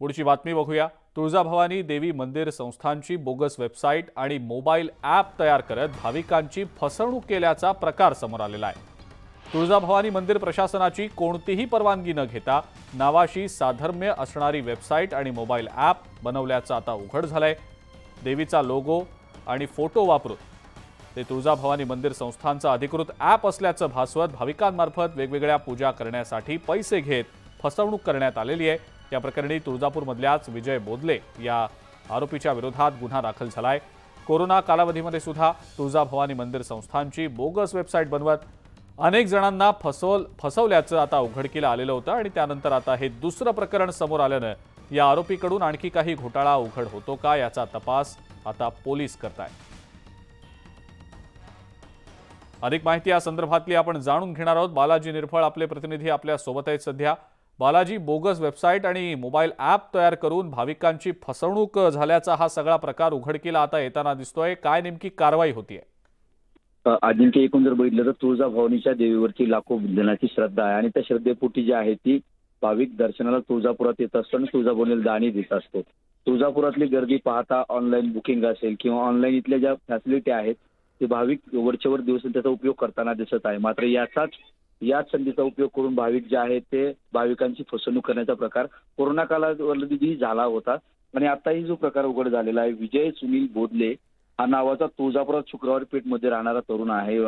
पुढची बातमी बघूया. तुळजाभवानी देवी मंदिर संस्थांची बोगस वेबसाईट आणि मोबाईल ॲप तयार करत भाविकांची फसवणूक केल्याचा प्रकार समोर आलेला आहे. तुळजाभवानी मंदिर प्रशासनाची कोणतीही परवानगी न घेता नावाशी साधर्म्य असणारी वेबसाईट आणि मोबाईल ॲप बनवल्याचं आता उघड झालंय. देवीचा लोगो आणि फोटो वापरून ते तुळजाभवानी मंदिर संस्थांचं अधिकृत ॲप असल्याचं भासवत भाविकांमार्फत वेगवेगळ्या पूजा करण्यासाठी पैसे घेत फसवणूक करण्यात आलेली आहे. या प्रकरणी तुळजापूरमधल्याच विजय बोदले या आरोपीच्या विरोधात गुन्हा दाखल झालाय. कोरोना कालावधीमध्ये सुद्धा तुळजाभवानी मंदिर संस्थांची बोगस वेबसाईट बनवत अनेक जणांना फसवल फसवल्याचं आता उघडकीला आलेलं होतं आणि त्यानंतर आता हे दुसरं प्रकरण समोर आल्यानं या आरोपीकडून आणखी काही घोटाळा उघड होतो का याचा तपास आता पोलीस करतायत. अधिक माहिती या संदर्भातली आपण जाणून घेणार आहोत. बालाजी निर्फळ आपले प्रतिनिधी आपल्यासोबत आहेत सध्या. बालाजी बोगस वेबसाईट आणि मोबाईल ॲप तयार करून भाविकांची फसवणूक झाल्याचा हा सगळा प्रकार उघडकीला आता येताना दिसतोय. काय नेमकी कारवाई होतीये? अजिंक्य एकूण जर बघितलं तर तुळजाभवानीच्या देवीवरची लाखो जणांची श्रद्धा आहे आणि त्या श्रद्धेपोटी जी आहे ती भाविक दर्शनाला तुळजापुरात येत असतो आणि तुळजाभवानीला दाणी देत असतो. तुळजापुरातली गर्दी पाहता ऑनलाईन बुकिंग असेल किंवा ऑनलाईन इथल्या ज्या फॅसिलिटी आहेत ते भाविक वरच्या वर दिवस त्याचा उपयोग करताना दिसत आहे. मात्र याचाच याच संधीचा उपयोग करून भाविक जे आहेत ते भाविकांची फसवणूक करण्याचा प्रकार कोरोना कालावधीही झाला होता. आणि आताही जो प्रकार उघड झालेला आहे विजय सुनील बोधले हा नावाचा तुळजापुरात शुक्रवार पेठमध्ये राहणारा तरुण आहे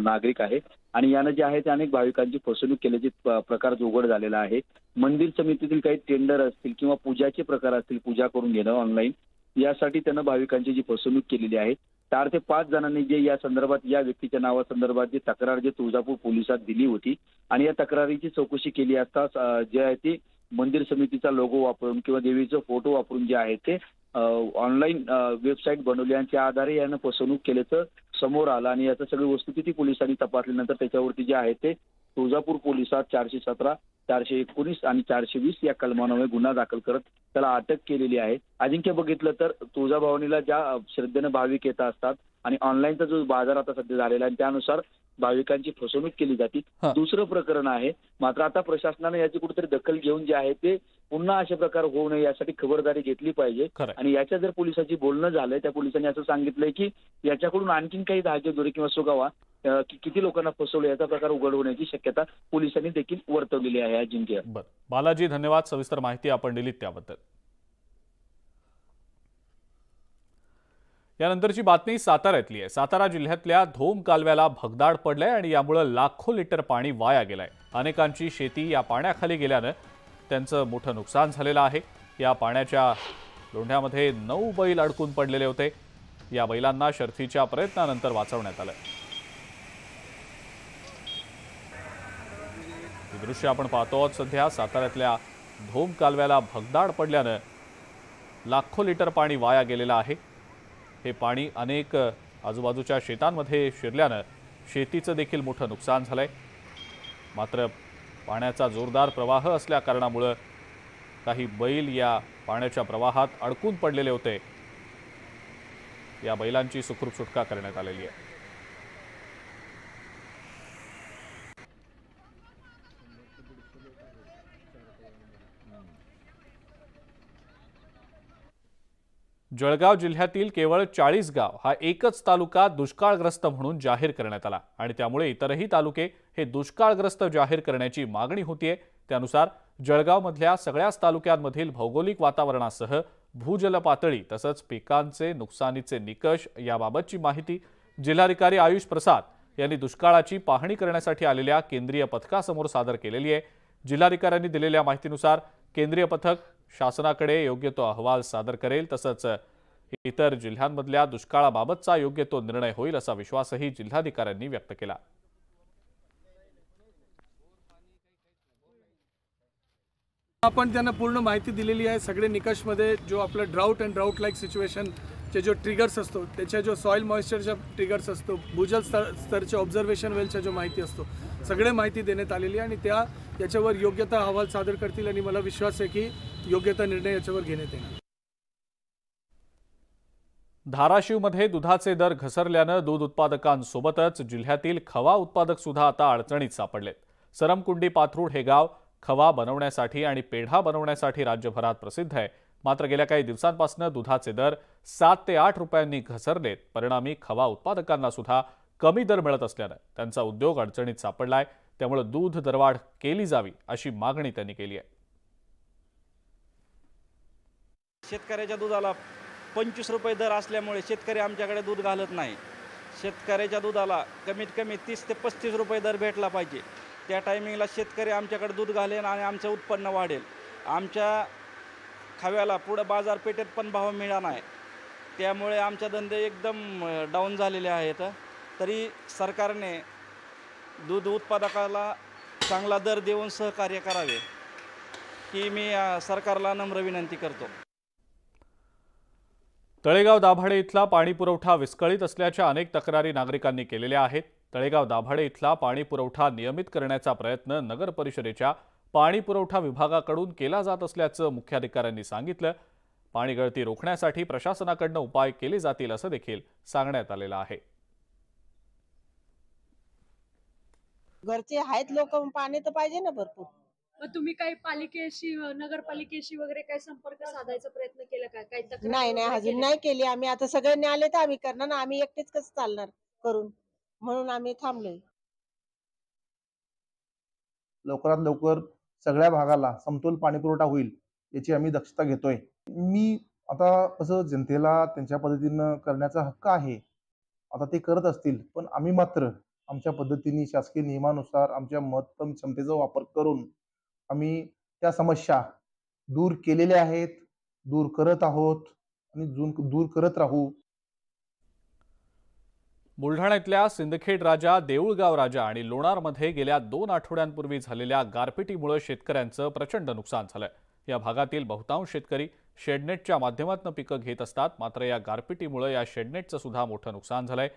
नागरिक आहे. आणि यानं जे आहे ते अनेक भाविकांची फसवणूक केल्याचे प्रकार जो उघड झालेला आहे. मंदिर समितीतील काही टेंडर असतील किंवा पूजाचे प्रकार असतील पूजा करून घेणं ऑनलाईन यासाठी त्यानं भाविकांची जी फसवणूक केलेली आहे चार ते पाच जणांनी जे या संदर्भात या व्यक्तीच्या नावासंदर्भात जी तक्रार जे तुळजापूर पोलिसात दिली होती आणि या तक्रारीची चौकशी केली असता जे आहे ते मंदिर समितीचा लोगो वापरून किंवा देवीचा फोटो वापरून जे आहे ते ऑनलाईन वेबसाईट बनवली आणि त्या आधारे यानं फसवणूक केल्याचं समोर आलं आणि याचं सगळी वस्तुस्थिती पोलिसांनी तपासल्यानंतर त्याच्यावरती जे आहे ते तुळजापूर पोलिसात चारशे सतरा चारशे एकोणीस आणि चारशे वीस या कलमांमुळे गुन्हा दाखल करत त्याला अटक केलेली आहे. अजिंक्य बघितलं तर तुळजाभवानीला ज्या श्रद्धेनं भाविक येत असतात आणि ऑनलाईनचा जो बाजार आता सध्या झालेला आहे त्यानुसार भाविकांची फसवणूक केली जाते. दुसरं प्रकरण आहे मात्र आता प्रशासनाने याची कुठेतरी दखल घेऊन जे आहे ते पुन्हा अशा प्रकार होऊ नये यासाठी खबरदारी घेतली पाहिजे. आणि याच्या जर पोलिसांची बोलणं झालंय त्या पोलिसांनी असं सांगितलंय की याच्याकडून आणखीन काही धागेदोरे किंवा सुगावा किती लोकांना फसवलं याचा प्रकार उघड होण्याची शक्यता पोलिसांनी देखील वर्तवलेली आहे अजिंक्य बर. बालाजी धन्यवाद. सविस्तर माहिती आपण दिलीत त्याबद्दल. यानंतरची बातमी साताऱ्यातली आहे. सातारा जिल्ह्यातल्या धोम कालव्याला भगदाड पडलंय आणि यामुळं लाखो लिटर पाणी वाया गेलंय. अनेकांची शेती या पाण्याखाली गेल्यानं त्यांचं मोठं नुकसान झालेलं आहे. या पाण्याच्या लोंढ्यामध्ये नऊ बैल अडकून पडलेले होते. या बैलांना शर्थीच्या प्रयत्नानंतर वाचवण्यात आलं. ही दृश्य आपण पाहतो आहोत सध्या साताऱ्यातल्या धोम कालव्याला भगदाड पडल्यानं लाखो लिटर पाणी वाया गेलेलं आहे. हे पाणी अनेक आजूबाजूच्या शेतांमध्ये शिरल्यानं शेतीचं देखील मोठं नुकसान झालं आहे मात्र पाण्याचा जोरदार प्रवाह असल्या कारणामुळं काही बैल या पाण्याच्या प्रवाहात अडकून पडलेले होते. या बैलांची सुखरूप सुटका करण्यात आलेली आहे. जळगाव जिल्ह्यातील केवळ चाळीस गाव हा एकच तालुका दुष्काळग्रस्त म्हणून जाहीर करण्यात आला आणि त्यामुळे इतरही तालुके हे दुष्काळग्रस्त जाहीर करण्याची मागणी होतीये. त्यानुसार जळगावमधल्या सगळ्याच तालुक्यांमधील भौगोलिक वातावरणासह भूजल पातळी तसंच पिकांचे नुकसानीचे निकष याबाबतची माहिती जिल्हाधिकारी आयुष प्रसाद यांनी दुष्काळाची पाहणी करण्यासाठी आलेल्या केंद्रीय पथकासमोर सादर केलेली आहे. जिल्हाधिकाऱ्यांनी दिलेल्या माहितीनुसार केंद्रीय पथक शासनाकडे योग्य तो अहवाल सादर करेल तसंच इतर जिल्ह्यांमधल्या दुष्काळाबाबतचा योग्य तो निर्णय होईल असा विश्वासही जिल्हाधिकाऱ्यांनी व्यक्त केला. आपण त्यांना पूर्ण माहिती दिलेली आहे. सगळे निकषमध्ये जो आपलं ड्राऊट अँड ड्राऊट लाईक सिच्युएशनचे जो ट्रिगर्स असतो त्याच्या जो सॉईल मॉइश्चरच्या ट्रिगर्स असतो भूजल स्तर स्तरच्या ऑब्झर्वेशन वेलच्या जो माहिती असतो सगळे माहिती देण्यात आलेली आहे आणि त्या याच्यावर योग्यता अहवाल सादर करतील आणि मला विश्वास आहे की योग्यता निर्णय याच्यावर घेण्यात येणार. धाराशिवमध्ये दुधाचे दर घसरल्यानं दूध उत्पादकांसोबतच जिल्ह्यातील खवा उत्पादक सुद्धा आता अडचणीत सापडलेत. सरमकुंडी पाथरूड हे गाव खवा बनवण्यासाठी आणि पेढा बनवण्यासाठी राज्यभरात प्रसिद्ध आहे. मात्र गेल्या काही दिवसांपासून दुधाचे दर सात ते आठ रुपयांनी घसरलेत. परिणामी खवा उत्पादकांना सुद्धा कमी दर मिळत असल्यानं त्यांचा उद्योग अडचणीत सापडलाय. त्यामुळे दूध दरवाढ केली जावी अशी मागणी त्यांनी केली आहे. शेतकऱ्याच्या दुधाला पंचवीस रुपये दर असल्यामुळे शेतकरी आमच्याकडे दूध घालत नाही. शेतकऱ्याच्या दुधाला कमीत कमी तीस ते पस्तीस रुपये दर भेटला पाहिजे. त्या टायमिंगला शेतकरी आमच्याकडे दूध घालेल आणि आमचं उत्पन्न वाढेल. आमच्या खव्याला पुढं बाजारपेठेत पण भाव मिळणार नाही. त्यामुळे आमचे धंदे एकदम डाऊन झालेले आहेत. तरी सरकारने दूध उत्पादकाला चांगला दर देऊन सहकार्य करावे ही मी सरकारला नम्र विनंती करतो. तळेगाव दाभाडे इथला पाणी पुरवठा विस्कळीत असल्याच्या अनेक तक्रारी नागरिकांनी केलेल्या आहेत. तळेगाव दाभाडे इथला पाणी पुरवठा नियमित करण्याचा प्रयत्न नगर परिषदेच्या पाणी पुरवठा विभागाकडून केला जात असल्याचं मुख्याधिकाऱ्यांनी सांगितलं. पाणी गळती रोखण्यासाठी प्रशासनाकडनं उपाय केले जातील असं देखील सांगण्यात आलेलं आहे. घरचे आहेत लोक पाणी तर पाहिजे ना भरपूर. मग तुम्ही काही पालिकेशी नगरपालिकेशी वगैरे काही संपर्क साधायचा प्रयत्न केला का? काही तक्रार नाही नाही वगैरे अजून केली? नाही केली. आम्ही आता सगळ्यांनी आले तर आम्ही करणार. ना आम्ही एकटेच कसं चालणार करून? म्हणून आम्ही थांबलोय. लवकरात लवकर सगळ्या भागाला समतोल पाणी पुरवठा होईल याची आम्ही दक्षता घेतोय. मी आता कसं जनतेला त्यांच्या पद्धतीनं करण्याचा हक्क आहे. आता ते करत असतील पण आम्ही मात्र आमच्या पद्धतीने शासकीय नियमानुसार आमच्या महत्तम क्षमतेचा वापर करून आम्ही त्या समस्या दूर केलेल्या आहेत दूर करत आहोत आणि दूर करत राहू. बुलढाण्यातल्या सिंदखेड राजा देऊळगाव राजा आणि लोणारमध्ये गेल्या दोन आठवड्यांपूर्वी झालेल्या गारपिटीमुळे शेतकऱ्यांचं प्रचंड नुकसान झालंय या भागातील बहुतांश शेतकरी शेडनेटच्या माध्यमातून पिकं घेत असतात मात्र या गारपिटीमुळे या शेडनेटचं सुद्धा मोठं नुकसान झालंय.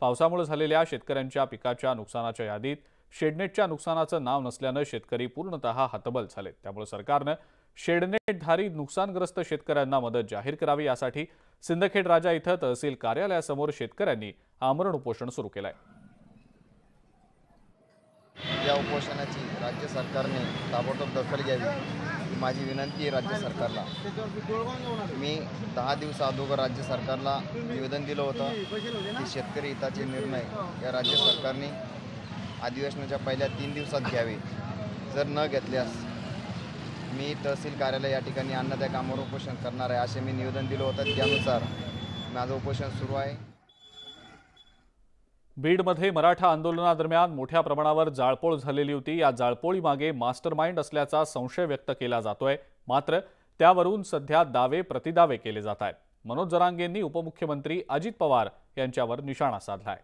पावसामुळे झालेल्या शेतकऱ्यांच्या पिकाच्या नुकसानाच्या यादीत शेडनेटच्या नुकसानाचं नाव नसल्यानं शेतकरी पूर्णतः हतबल झाले त्यामुळे सरकारनं शेडनेटधारी नुकसानग्रस्त शेतकऱ्यांना मदत जाहीर करावी यासाठी सिंदखेड राजा इथं तहसील कार्यालयासमोर शेतकऱ्यांनी आमरण उपोषण सुरू केलंय. या उपोषणाची राज्य सरकारने ताबडतोब दखल घ्यावी माझी विनंती आहे राज्य सरकारला. मी दहा दिवस अगोदर राज्य सरकारला निवेदन दिलं होतं की शेतकरी हिताचे निर्णय या राज्य सरकारने अधिवेशनाच्या पहिल्या तीन दिवसात घ्यावे. जर न घेतल्यास मी तहसील कार्यालय या ठिकाणी अन्नदायक कामावर उपोषण करणार आहे असे मी निवेदन दिलं होतं. त्यानुसार माझं उपोषण सुरू आहे. बीडमध्ये मराठा आंदोलनादरम्यान मोठ्या प्रमाणावर जाळपोळ झालेली होती. या जाळपोळीमागे मास्टरमाइंड असल्याचा संशय व्यक्त केला जातोय. मात्र त्यावरून सध्या दावे प्रतिदावे केले जात आहेत. मनोज जरांगेंनी उपमुख्यमंत्री अजित पवार यांच्यावर निशाणा साधलाय.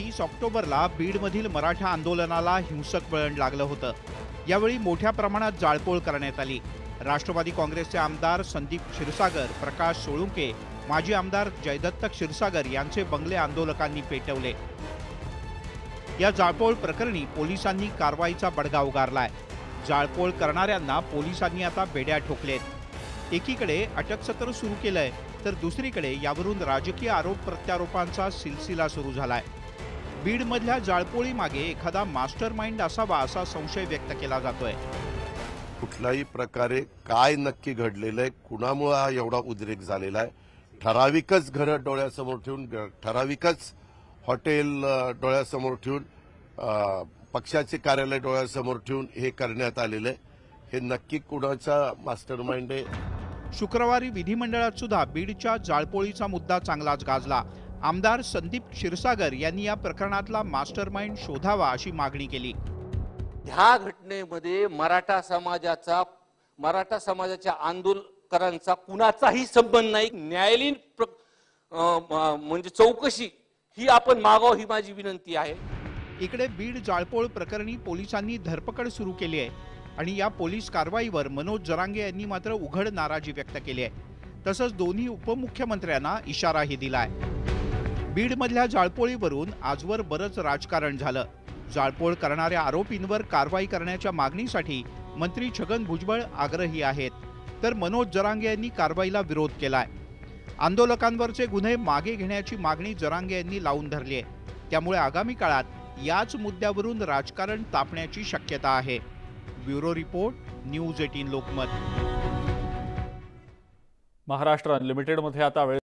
तीस ऑक्टोबरला बीडमधील मराठा आंदोलनाला हिंसक वळण लागलं होतं. यावेळी मोठ्या प्रमाणात जाळपोळ करण्यात आली. राष्ट्रवादी काँग्रेसचे आमदार संदीप क्षीरसागर प्रकाश सोळुंके माजी आमदार जयदत्त क्षीरसागर यांचे बंगले आंदोलकांनी पेटवले. या जाळपोळ प्रकरणी पोलिसांनी कारवाईचा बडगा उगारलाय. जाळपोळ करणाऱ्यांना पोलिसांनी आता बेड्या ठोकलेत. एकीकडे अटकसत्र सुरू केलंय तर दुसरीकडे यावरून राजकीय आरोप प्रत्यारोपांचा सिलसिला सुरू झालाय. बीडमधल्या जाळपोळीमागे एखादा मास्टर माइंड असावा असा संशय व्यक्त केला जातोय. कुठल्याही प्रकारे काय नक्की घडलेलं आहे कुणामुळे हा एवढा उद्रेक झालेला आहे? ठराविकच घरं डोळ्यासमोर ठेवून ठराविकच हॉटेल डोळ्यासमोर ठेवून पक्षाचे कार्यालय डोळ्यासमोर ठेवून हे करण्यात आलेलं आहे. हे नक्की कुणाचा मास्टर माइंड आहे? शुक्रवारी विधिमंडळात सुद्धा बीडच्या जाळपोळीचा मुद्दा चांगलाच गाजला. आमदार संदीप क्षीरसागर यांनी या प्रकरणातला मास्टर माइंड शोधावा अशी मागणी केली. ह्या घटनेमध्ये मराठा समाजाचा मराठा समाजाच्या आंदोलकरांचा कुणाचाही संबंध नाही. न्यायालयीन म्हणजे चौकशी ही आपण मागाव ही माझी विनंती आहे. इकडे बीड जाळपोळ प्रकरणी पोलिसांनी धरपकड सुरू केली आहे आणि या पोलीस कारवाईवर मनोज जरांगे यांनी मात्र उघड नाराजी व्यक्त केली आहे. तसंच दोन्ही उपमुख्यमंत्र्यांना इशाराही दिलाय. बीडमधल्या जाळपोळीवरून आजवर बरंच राजकारण झालं. जाळपोळ करणाऱ्या आरोपींवर कारवाई करण्याच्या मागणीसाठी मंत्री छगन भुजबळ आग्रही आहेत. तर मनोज जरांगे यांनी कारवाईला विरोध केलाय. आंदोलकांवरचे गुन्हे मागे घेण्याची मागणी जरांगे यांनी लावून धरली आहे. त्यामुळे आगामी काळात याच मुद्द्यावरून राजकारण तापण्याची शक्यता आहे. Bureau report news eighteen Lokmat. Maharashtra अनलिमिटेडमध्ये आता वेळ